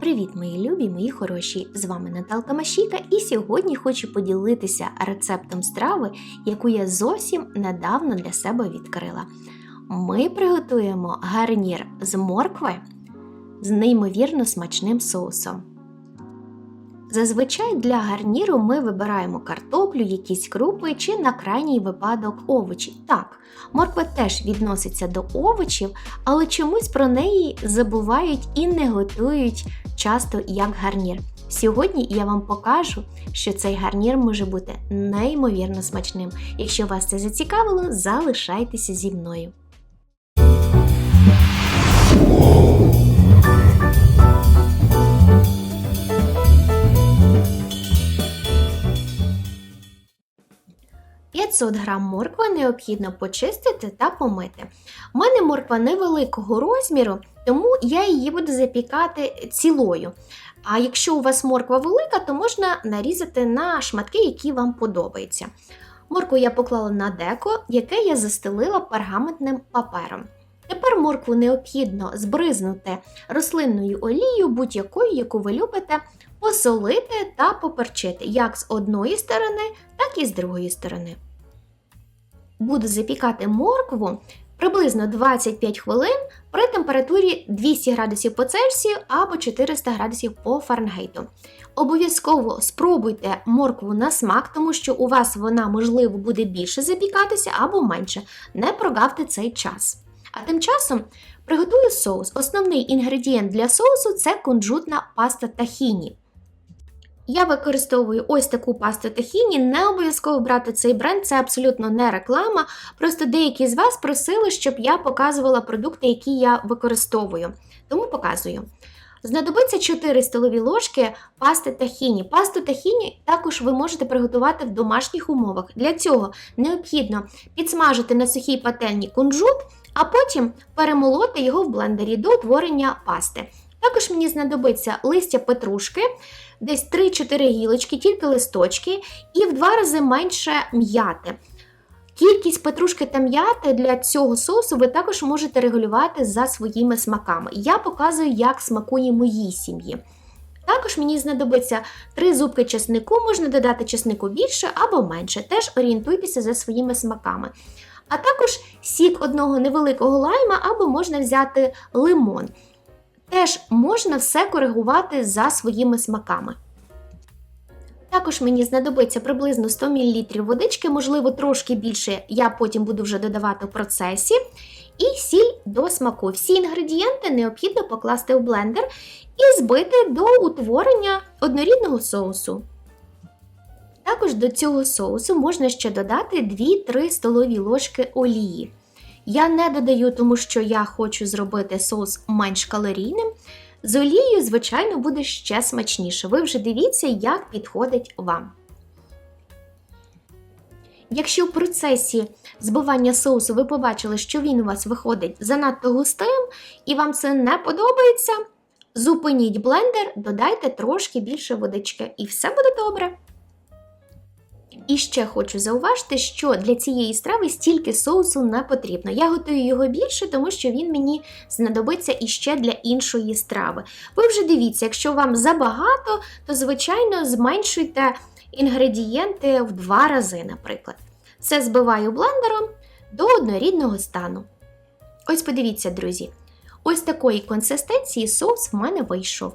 Привіт, мої любі, мої хороші! З вами Наталка Машіка, і сьогодні хочу поділитися рецептом страви, яку я зовсім недавно для себе відкрила. Ми приготуємо гарнір з моркви з неймовірно смачним соусом. Зазвичай для гарніру ми вибираємо картоплю, якісь крупи чи на крайній випадок овочі. Так, морква теж відноситься до овочів, але чомусь про неї забувають і не готують часто як гарнір. Сьогодні я вам покажу, що цей гарнір може бути неймовірно смачним. Якщо вас це зацікавило, залишайтеся зі мною. – 500 грам моркви необхідно почистити та помити. У мене морква невеликого розміру, тому я її буду запікати цілою. А якщо у вас морква велика, то можна нарізати на шматки, які вам подобаються. Моркву я поклала на деко, яке я застелила пергаментним папером. Тепер моркву необхідно збризнути рослинною олією, будь-якою, яку ви любите, посолити та поперчити як з одної сторони, так і з другої сторони. Буду запікати моркву приблизно 25 хвилин при температурі 200 градусів по Цельсію або 400 градусів по Фаренгейту. Обов'язково спробуйте моркву на смак, тому що у вас вона, можливо, буде більше запікатися або менше. Не прогавте цей час. А тим часом приготую соус. Основний інгредієнт для соусу це кунжутна паста тахіні. Я використовую ось таку пасту тахіні, не обов'язково брати цей бренд, це абсолютно не реклама. Просто деякі з вас просили, щоб я показувала продукти, які я використовую. Тому показую. Знадобиться 4 столові ложки пасти тахіні. Пасту тахіні також ви можете приготувати в домашніх умовах. Для цього необхідно підсмажити на сухій пательні кунжут, а потім перемолоти його в блендері до утворення пасти. Також мені знадобиться листя петрушки, десь 3-4 гілочки, тільки листочки, і в два рази менше м'яти. Кількість петрушки та м'яти для цього соусу ви також можете регулювати за своїми смаками. Я показую, як смакує моїй сім'ї. Також мені знадобиться 3 зубки чеснику, можна додати чеснику більше або менше, теж орієнтуйтеся за своїми смаками. А також сік одного невеликого лайма або можна взяти лимон. Теж можна все коригувати за своїми смаками. Також мені знадобиться приблизно 100 мл водички, можливо, трошки більше я потім буду вже додавати в процесі. І сіль до смаку. Всі інгредієнти необхідно покласти в блендер і збити до утворення однорідного соусу. Також до цього соусу можна ще додати 2-3 столові ложки олії. Я не додаю, тому що я хочу зробити соус менш калорійним. З олією, звичайно, буде ще смачніше. Ви вже дивіться, як підходить вам. Якщо в процесі збивання соусу ви побачили, що він у вас виходить занадто густим і вам це не подобається, зупиніть блендер, додайте трошки більше водички, і все буде добре. І ще хочу зауважити, що для цієї страви стільки соусу не потрібно. Я готую його більше, тому що він мені знадобиться іще для іншої страви. Ви вже дивіться, якщо вам забагато, то, звичайно, зменшуйте інгредієнти в два рази, наприклад. Це збиваю блендером до однорідного стану. Ось подивіться, друзі, ось такої консистенції соус в мене вийшов.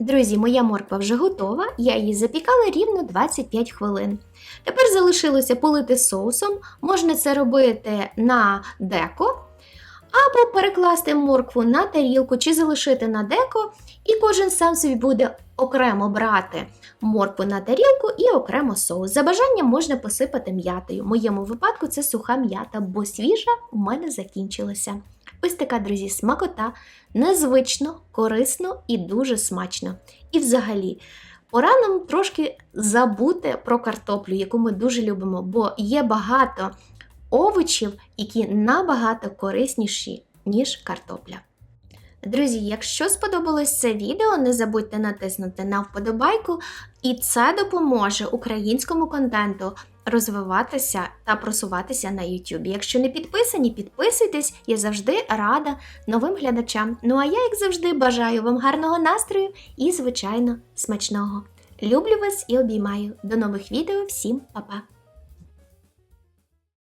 Друзі, моя морква вже готова, я її запікала рівно 25 хвилин. Тепер залишилося полити соусом, можна це робити на деко, або перекласти моркву на тарілку чи залишити на деко, і кожен сам собі буде окремо брати моркву на тарілку і окремо соус. За бажанням можна посипати м'ятою. В моєму випадку це суха м'ята, бо свіжа у мене закінчилася. Ось така, друзі, смакота, незвично, корисно і дуже смачно. І взагалі, пора нам трошки забути про картоплю, яку ми дуже любимо, бо є багато овочів, які набагато корисніші, ніж картопля. Друзі, якщо сподобалось це відео, не забудьте натиснути на вподобайку, і це допоможе українському контенту розвиватися та просуватися на YouTube. Якщо не підписані, підписуйтесь, я завжди рада новим глядачам. Ну а я, як завжди, бажаю вам гарного настрою і, звичайно, смачного. Люблю вас і обіймаю. До нових відео, всім па-па!